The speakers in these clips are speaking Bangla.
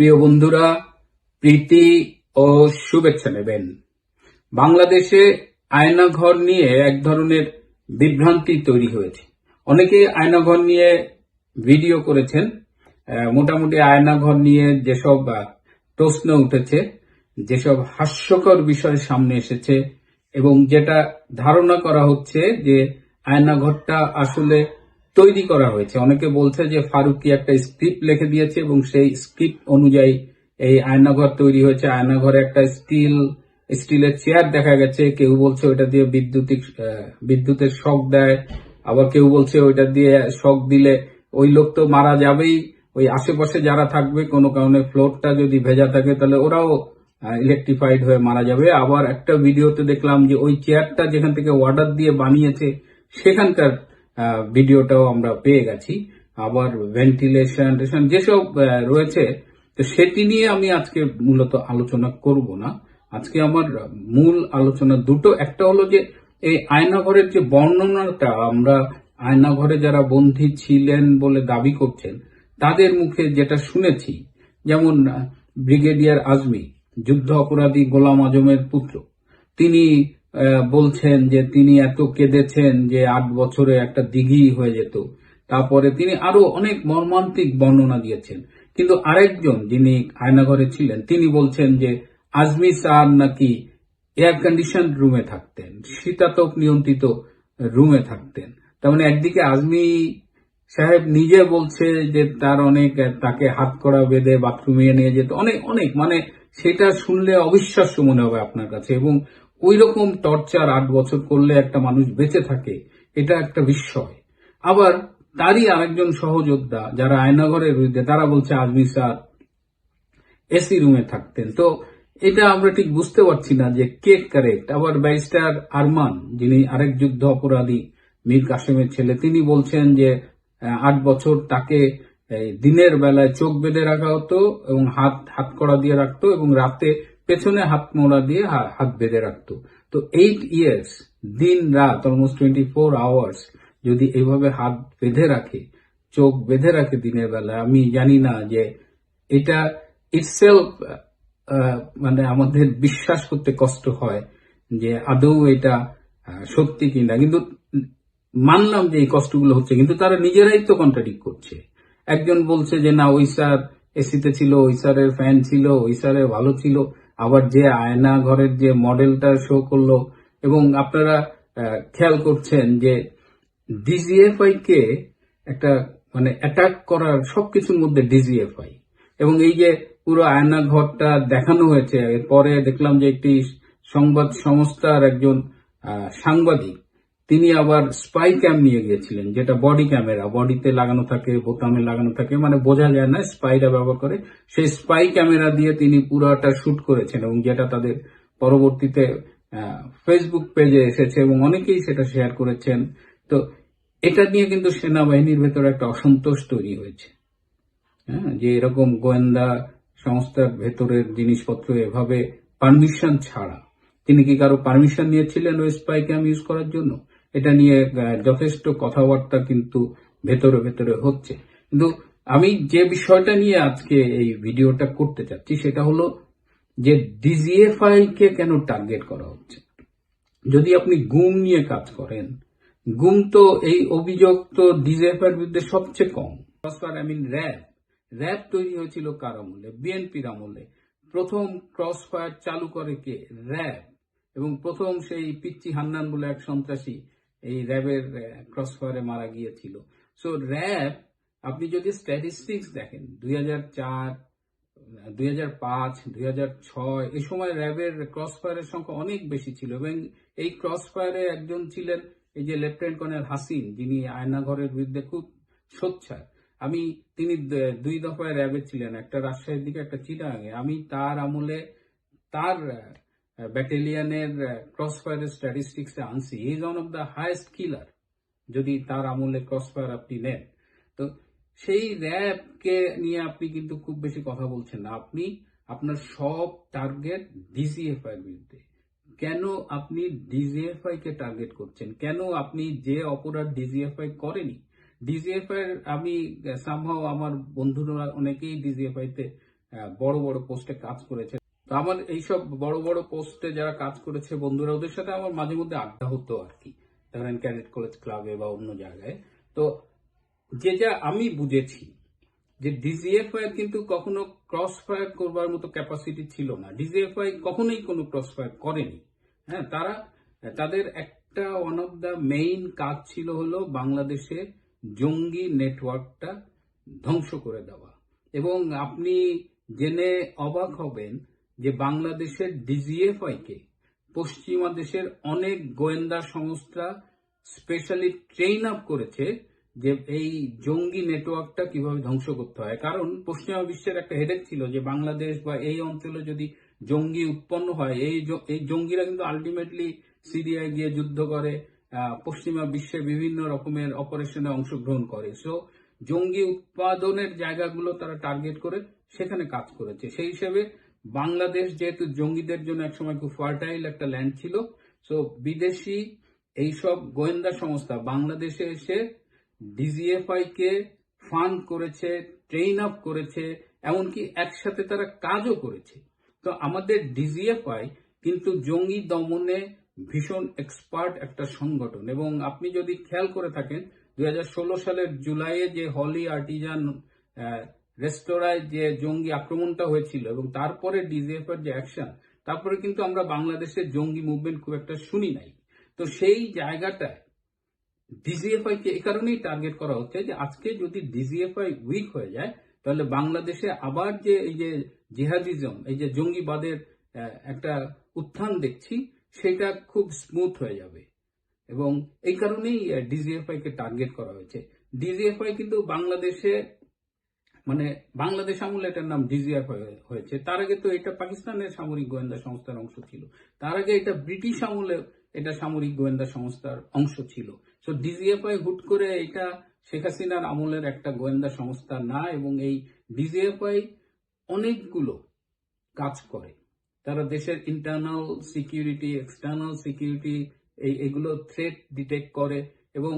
প্রিয় বন্ধুরা, প্রীতি ও শুভেচ্ছা নেবেন। বাংলাদেশে আয়নাঘর নিয়ে এক ধরনের বিভ্রান্তি তৈরি হয়েছে। অনেকে আয়নাঘর নিয়ে ভিডিও করেছেন। মোটামুটি আয়নাঘর নিয়ে যেসব প্রশ্ন উঠেছে, যেসব হাস্যকর বিষয় সামনে এসেছে এবং যেটা ধারণা করা হচ্ছে যে আয়নাঘরটা আসলে তৈরি করা হয়েছে। অনেকে বলছে যে ফারুকি একটা স্ক্রিপ্ট লিখে দিয়েছে এবং সেই স্ক্রিপ্ট অনুযায়ী এই আয়নাঘর তৈরি হয়েছে। আয়নাঘরে একটা স্টিল স্টিলের চেয়ার দেখা গেছে। কেউ বলছে ওইটা দিয়ে বিদ্যুতিক বিদ্যুতের শক দেয়। আবার কেউ বলছে ওইটা দিয়ে শক দিলে ওই লোক তো মারা যাবেই। ওই আশেপাশে যারা থাকবে, কোনো কারণে ফ্লোরটা যদি ভেজা থাকে তাহলে ওরাও ইলেকট্রিফাইড হয়ে মারা যাবে। আবার একটা ভিডিওতে দেখলাম যে ওই চেয়ারটা যেখান থেকে অর্ডার দিয়ে বানিয়েছে, সেখানকার ভিডিওটাও আমরা পেয়ে গেছি। আবার ভেন্টিলেশন টেশন, যেসব রয়েছে, তো সেটি নিয়ে আমি আজকে মূলত আলোচনা করব না। আজকে আমার মূল আলোচনা দুটো। একটা হলো যে, এই আয়নাঘরের যে বর্ণনাটা, আমরা আয়নাঘরে যারা বন্দী ছিলেন বলে দাবি করছেন, তাদের মুখে যেটা শুনেছি, যেমন ব্রিগেডিয়ার আজমি যুদ্ধ অপরাধী গোলাম আজমের পুত্র। তিনি বলছেন যে তিনি এত কেঁদেছেন যে আট বছরে একটা দিঘি হয়ে যেত। তারপরে তিনি আরও অনেক মর্মান্তিক বর্ণনা দিয়েছেন। কিন্তু আরেকজন যিনি আয়নাঘরে ছিলেন, তিনি বলছেন যে আজমি স্যার নাকি এয়ার কন্ডিশন রুমে থাকতেন, শীতাতপ নিয়ন্ত্রিত রুমে থাকতেন। তার মানে একদিকে আজমি সাহেব নিজে বলছে যে তার অনেক, তাকে হাত করা, বেঁধে বাথরুমে নিয়ে যেত, অনেক অনেক মানে সেটা শুনলে অবিশ্বাস্য মনে হবে আপনার কাছে। এবং ওই রকম টর্চার আট বছর করলে একটা মানুষ বেঁচে থাকে, এটা একটা বিস্ময়। আবার তারই আরেকজন সহযোদ্ধা যারা আয়নাঘরের বিরুদ্ধে, তারা বলছে, আজমি স্যার এসি রুমে থাকতেন। তো এটা আমরা ঠিক বুঝতে পারছি না যে কে কারেক্ট আবার ব্যারিস্টার আরমান, যিনি আরেক যুদ্ধ অপরাধী, মীর কাসেমের ছেলে, তিনি বলছেন যে আট বছর তাকে দিনের বেলায় চোখ বেঁধে রাখা হতো এবং হাত হাত কড়া দিয়ে রাখতো এবং রাতে পেছনে হাত মোড়া দিয়ে হাত বেঁধে রাখতো। তো এইট ইয়ার্স দিন রাত অলমোস্ট টোয়েন্টি ফোর আওয়ার্স যদি এইভাবে হাত বেঁধে রাখে, চোখ বেঁধে রাখে দিনের বেলায় আমি জানি না যে এটা ইটসেলফ মানে আমাদের বিশ্বাস করতে কষ্ট হয় যে আদৌ এটা সত্যি কিনা। কিন্তু মানলাম যে এই কষ্টগুলো হচ্ছে, কিন্তু তারা নিজেরাই তো কন্ট্রাডিক্ট করছে। একজন বলছে যে, না, ওই স্যার এসিতে ছিল, ওই স্যারের ফ্যান ছিল, ওই স্যারের ভালো ছিল। আবার যে আয়না ঘরের যে মডেলটা শো করল এবং আপনারা খেয়াল করছেন যে ডিজিএফআই কে একটা মানে অ্যাটাক করার সবকিছুর মধ্যে ডিজিএফআই এবং এই যে পুরো আয়না ঘরটা দেখানো হয়েছে পরে দেখলাম যে একটি সংবাদ সংস্থার একজন সাংবাদিক তিনি আবার স্পাই ক্যাম নিয়ে গিয়েছিলেন, যেটা বডি ক্যামেরা বডিতে লাগানো থাকে, বোতামে লাগানো থাকে মানে বোঝা যায় না স্পাইরা ব্যবহার করে। সেই স্পাই ক্যামেরা দিয়ে তিনি পুরোটা শুট করেছেন এবং যেটা তাদের পরবর্তীতে ফেসবুক পেজে এসেছে এবং অনেকেই সেটা শেয়ার করেছেন। তো এটা নিয়ে কিন্তু সেনাবাহিনীর ভেতরে একটা অসন্তোষ তৈরি হয়েছে। হ্যাঁ যে এরকম গোয়েন্দা সংস্থার ভেতরের জিনিসপত্র এভাবে পারমিশন ছাড়া। তিনি কি কারও পারমিশন নিয়েছিলেন ওই স্পাই ক্যাম ইউজ করার জন্য? এটা নিয়ে যথেষ্ট কথাবার্তা কিন্তু ভেতরে ভেতরে হচ্ছে। কিন্তু আমি যে বিষয়টা নিয়ে আজকে এই ভিডিওটা করতে চাচ্ছি, সেটা হলো যে ডিজিএফআই কে কেন টার্গেট করা হচ্ছে? যদি আপনি গুম নিয়ে কাজ করেন, গুম তো এই অভিযোগ তো ডিজিএফআই বিরুদ্ধে সবচেয়ে কম। আই মিন র্যাব র্যাব তৈরি হয়েছিল কার আমলে? বিএনপির আমলে। প্রথম ক্রস ফায়ার চালু করে কে? র্যাব এবং প্রথম সেই পিচ্চি হান্নান বলে এক সন্ত্রাসী এই র্যাবের ক্রস ফায়ারে মারা গিয়েছিল। সো র্যাব, আপনি যদি স্ট্যাটিস্টিক্স দেখেন, দুই হাজার চার দুই হাজার পাঁচ, দুই হাজার ছয় এই সময় র্যাবের ক্রস ফায়ারের সংখ্যা অনেক বেশি ছিল এবং এই ক্রস ফায়ারে একজন ছিলেন এই যে লেফটেন্যান্ট কর্নেল হাসিন, যিনি আয়নাঘরের বিরুদ্ধে খুব সোচ্চার। আমি, তিনি দুই দফায় র্যাবে ছিলেন, একটা রাজশাহীর দিকে, একটা চিটাগাঙে। আমি তার আমলে, তার ব্যাটালিয়ানের ক্রস ফায়ারের স্ট্যাটিস্টিক্স আনছি is one of the highest killer যদি তার আমলে ক্রস ফায়ার আপনি নেন। তো সেই র্যাবকে নিয়ে আপনি কিন্তু খুব বেশি কথা বলছেন না। আপনি আপনার সব টার্গেট ডিজিএফআই এর বিরুদ্ধে। কেন আপনি ডিজিএফআই কে টার্গেট করছেন? কেন আপনি যে অপরাধ ডিজিএফআই করেনি? ডিজিএফআই আমি সামহাও আমার বন্ধুরা অনেকেই ডিজিএফআই তে বড় বড় পোস্টে কাজ করেছে তো আমার এইসব বড় বড় পোস্টে যারা কাজ করেছে বন্ধুরা, ওদের সাথে আমার মাঝে মধ্যে আড্ডা হতো আর কি। ধরেন ক্যাডেট কলেজ ক্লাবে বা অন্য জায়গায়। তো যে যা আমি বুঝেছি যে ডিজিএফআই কিন্তু কখনো ক্রস ফায়ার করবার মতো ক্যাপাসিটি ছিল না। ডিজিএফআই কখনোই কোনো ক্রস ফায়ার করেনি। হ্যাঁ তারা, তাদের একটা ওয়ান অফ দ্য মেইন কাজ ছিল হলো বাংলাদেশে জঙ্গি নেটওয়ার্কটা ধ্বংস করে দেওয়া। এবং আপনি জেনে অবাক হবেন যে বাংলাদেশের ডিজিএফআই কে, পশ্চিমা দেশের অনেক গোয়েন্দা সংস্থা স্পেশালি ট্রেন আপ করেছে যে এই জঙ্গি নেটওয়ার্কটা কীভাবে ধ্বংস করতে হয়। কারণ পশ্চিমা বিশ্বের একটা হেডেক ছিল যে বাংলাদেশ বা এই অঞ্চলে যদি জঙ্গি উৎপন্ন হয়, এই এই জঙ্গিরা কিন্তু আলটিমেটলি সিরিয়ায় গিয়ে যুদ্ধ করে পশ্চিমা বিশ্বে বিভিন্ন রকমের অপারেশনে অংশগ্রহণ করে। সো জঙ্গি উৎপাদনের জায়গাগুলো তারা টার্গেট করে, সেখানে কাজ করেছে। সেই হিসেবে বাংলাদেশ যেহেতু জঙ্গিদের জন্য একসময় খুব ফার্টাইল একটা ল্যান্ড ছিল সো বিদেশি এইসব গোয়েন্দা সংস্থা বাংলাদেশে এসে ডিজিএফআই কে ফান্ড করেছে ট্রেন আপ করেছে, এমনকি একসাথে তারা কাজও করেছে। তো আমাদের ডিজিএফআই কিন্তু জঙ্গি দমনে ভীষণ এক্সপার্ট একটা সংগঠন এবং আপনি যদি খেয়াল করে থাকেন, দুই হাজার ষোলো সালের জুলাইয়ে যে হলি আর্টিজান রেস্তোরাঁয় যে জঙ্গি আক্রমণটা হয়েছিল এবং তারপরে ডিজিএফ এর যে অ্যাকশন, তারপরে কিন্তু আমরা বাংলাদেশের জঙ্গি মুভমেন্ট খুব একটা শুনি নাই। তো সেই জায়গাটায় ডিজিএফআই কে এই কারণেই টার্গেট করা হচ্ছে যে আজকে যদি ডিজিএফআই উইক হয়ে যায়, তাহলে বাংলাদেশে আবার যে এই যে জিহাদিজম, এই যে জঙ্গিবাদের একটা উত্থান দেখছি, সেটা খুব স্মুথ হয়ে যাবে। এবং এই কারণেই ডিজিএফআই কে টার্গেট করা হয়েছে। ডিজিএফআই কিন্তু বাংলাদেশে মানে বাংলাদেশ আমলে এটার নাম ডিজিএফ হয়েছে। তার আগে তো এটা পাকিস্তানের সামরিক গোয়েন্দা সংস্থার অংশ ছিল। তার আগে এটা ব্রিটিশ আমলে এটা সামরিক গোয়েন্দা সংস্থার অংশ ছিল। সো ডিজিএফআই হুট করে এটা শেখ হাসিনার আমলের একটা গোয়েন্দা সংস্থা না এবং এই ডিজিএফআই অনেকগুলো কাজ করে। তারা দেশের ইন্টারনাল সিকিউরিটি এক্সটার্নাল সিকিউরিটি এই, এগুলো থ্রেট ডিটেক্ট করে এবং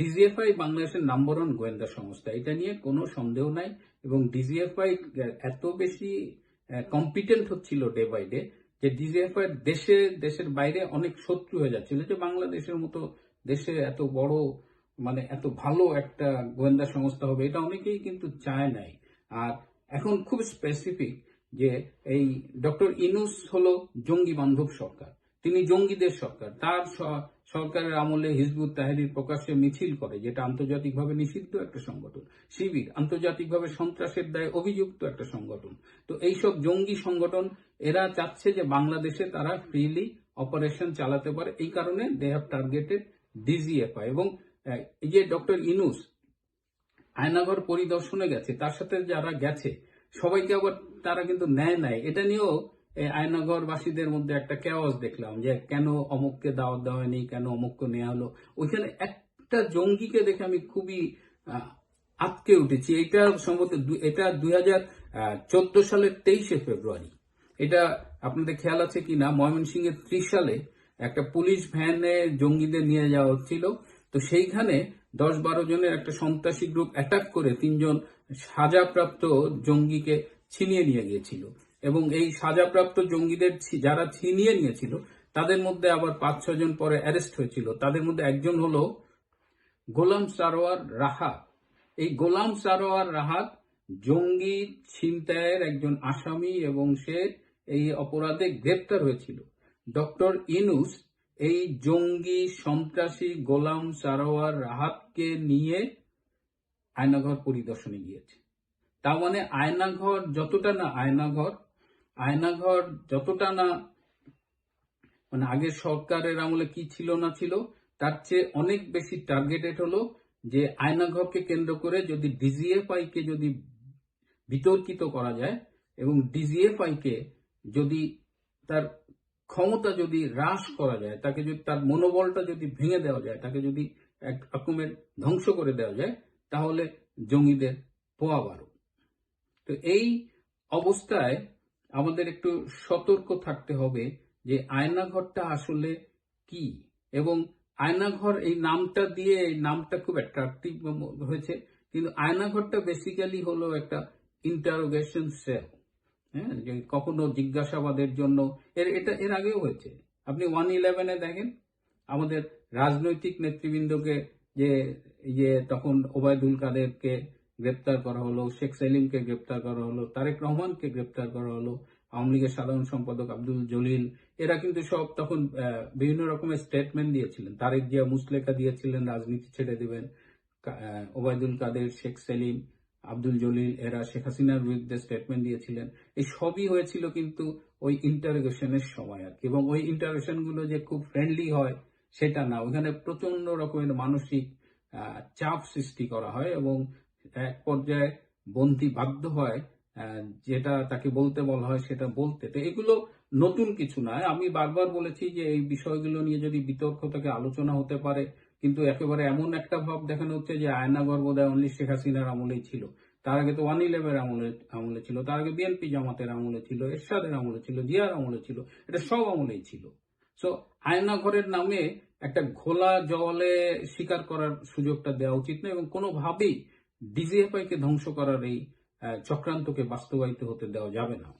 ডিজিএফআই বাংলাদেশের নাম্বার ওয়ান গোয়েন্দা সংস্থা। এটা নিয়ে কোনো সন্দেহ নাই এবং ডিজিএফআই এত বেশি কম্পিটেন্ট হচ্ছিল ডে বাই ডে যে ডিজিএফআই দেশে, দেশের বাইরে অনেক শত্রু হয়ে যাচ্ছিল যে বাংলাদেশের মতো দেশে এত বড় মানে এত ভালো একটা গোয়েন্দা সংস্থা হবে, এটা অনেকেই কিন্তু চায় নাই। আর এখন খুব স্পেসিফিক যে এই ডক্টর ইনুস হলো জঙ্গি বান্ধব সরকার। তিনি জঙ্গিদের সরকার। তার সরকারের আমলে হিজবুত তাহরির প্রকাশ্যে মিছিল করে, যেটা আন্তর্জাতিকভাবে নিষিদ্ধ একটা সংগঠন। শিবির, আন্তর্জাতিকভাবে সন্ত্রাসের দায়ে অভিযুক্ত একটা সংগঠন। তো এইসব জঙ্গি সংগঠন, এরা চাচ্ছে যে বাংলাদেশে তারা ফ্রিলি অপারেশন চালাতে পারে। এই কারণে দে হ্যাভ টার্গেটেড ডিজিএফআই এবং এই যে ডক্টর ইনুস, আয়নাঘর পরিদর্শনে গেছে, তার সাথে যারা গেছে, সবাইকে আবার তারা কিন্তু নেয় নাই। এটা নিয়েও এই আয়নাঘর বাসীদের মধ্যে একটা কেওয়াজ দেখলাম যে কেন অমুককে দাওয়াত দেওয়া হয়নি, কেন অমুককে নেওয়া হলো। ওইখানে একটা জঙ্গিকে দেখে আমি খুবই আটকে উঠেছি। এটা সম্ভবত এটা দুই হাজার চোদ্দ সালের তেইশে ফেব্রুয়ারি। এটা আপনাদের খেয়াল আছে কি না ময়মনসিংহের ত্রিশ সালে একটা পুলিশ ভ্যানে জঙ্গিদের নিয়ে যাওয়া হচ্ছিল। তো সেইখানে দশ বারো জনের একটা সন্ত্রাসী গ্রুপ অ্যাটাক করে তিনজন সাজাপ্রাপ্ত জঙ্গিকে ছিনিয়ে নিয়ে গিয়েছিল। এবং এই সাজাপ্রাপ্ত জঙ্গিদের যারা ছিনিয়ে নিয়েছিল, তাদের মধ্যে আবার পাঁচ ছজন পরে অ্যারেস্ট হয়েছিল। তাদের মধ্যে একজন হলো গোলাম সারোয়ার রাহাত এই গোলাম সারোয়ার রাহাত জঙ্গি ছিনতাইয়ের একজন আসামি এবং সে এই অপরাধে গ্রেপ্তার হয়েছিল। ডক্টর ইনুস এই জঙ্গি সন্ত্রাসী গোলাম সারোয়ার রাহাতকে নিয়ে আয়নাঘর পরিদর্শনে গিয়েছে। তার মানে আয়নাঘর যতটা না আয়নাঘর আয়নাঘর যতটা না মানে আগের সরকারের আমলে কি ছিল না ছিল, তার চেয়ে অনেক বেশি টার্গেটেড হলো যে আয়নাঘরকে কেন্দ্র করে যদি ডিজিএফআই কে যদি বিতর্কিত করা যায় এবং ডিজিএফআই কে যদি তার ক্ষমতা যদি হ্রাস করা যায়, তাকে যদি তার মনোবলটা যদি ভেঙে দেওয়া যায়, তাকে যদি এক রকমের ধ্বংস করে দেওয়া যায়, তাহলে জঙ্গিদের পোয়া বারো। তো এই অবস্থায় আমাদের একটু সতর্ক থাকতে হবে যে আয়নাঘরটা আসলে কি? এবং আয়নাঘর এই নামটা দিয়ে এই নামটা খুব অ্যাট্রাকটিভ হয়েছে। কিন্তু আয়নাঘরটা বেসিক্যালি হলো একটা ইন্টারোগেশন সেল হ্যাঁ? যে কখনো জিজ্ঞাসাবাদের জন্য। এর, এটা এর আগেও হয়েছে। আপনি ওয়ান ইলেভেনে দেখেন, আমাদের রাজনৈতিক নেতৃবৃন্দকে যে যে তখন ওবায়দুল কাদেরকে গ্রেপ্তার করা হলো, শেখ সেলিমকে গ্রেপ্তার করা হলো, তারেক রহমানকে গ্রেপ্তার করা হলো, আওয়ামী লীগের সাধারণ সম্পাদক আব্দুল জলিল। এরা কিন্তু সব তখন বিভিন্ন রকমের স্টেটমেন্ট দিয়েছিলেন। তারেক জিয়া মুসলেখা দিয়েছিলেন, রাজনীতি ছেড়ে দেবেন। ওবায়দুল কাদের, শেখ সেলিম, আব্দুল জলিল, এরা শেখ হাসিনার বিরুদ্ধে স্টেটমেন্ট দিয়েছিলেন। এই সবই হয়েছিল কিন্তু ওই ইন্টারোগেশনের সময় আর এবং ওই ইন্টারোগেশনগুলো যে খুব ফ্রেন্ডলি হয়, সেটা না। ওখানে প্রচণ্ড রকমের মানসিক চাপ সৃষ্টি করা হয় এবং এক পর্যায়ে বন্দী বাধ্য হয় যেটা তাকে বলতে বলা হয় সেটা বলতে। তো এগুলো নতুন কিছু নয়। আমি বারবার বলেছি যে এই বিষয়গুলো নিয়ে যদি বিতর্ক থেকে, আলোচনা হতে পারে, কিন্তু একেবারে এমন একটা ভাব দেখানো হচ্ছে যে আয়নাগর বোধহয় অনলি শেখ হাসিনার আমলেই ছিল। তার আগে তো ওয়ান ইলেভেন আমলে আমলে ছিল, তার আগে বিএনপি জামাতের আমলে ছিল, এরশাদের আমলে ছিল, জিয়ার আমলে ছিল, এটা সব আমলেই ছিল। সো আয়নাঘরের নামে একটা ঘোলা জলে স্বীকার করার সুযোগটা দেওয়া উচিত নয় এবং কোনোভাবেই ডিজিএফআই কে ধ্বংস করার এই চক্রান্তকে বাস্তবায়িত হতে দেওয়া যাবে না।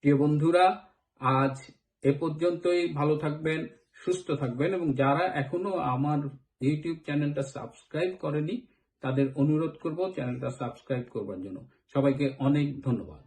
প্রিয় বন্ধুরা, আজ এ পর্যন্তই। ভালো থাকবেন, সুস্থ থাকবেন এবং যারা এখনও আমার ইউটিউব চ্যানেলটা সাবস্ক্রাইব করেনি, তাদের অনুরোধ করব চ্যানেলটা সাবস্ক্রাইব করবার জন্য। সবাইকে অনেক ধন্যবাদ।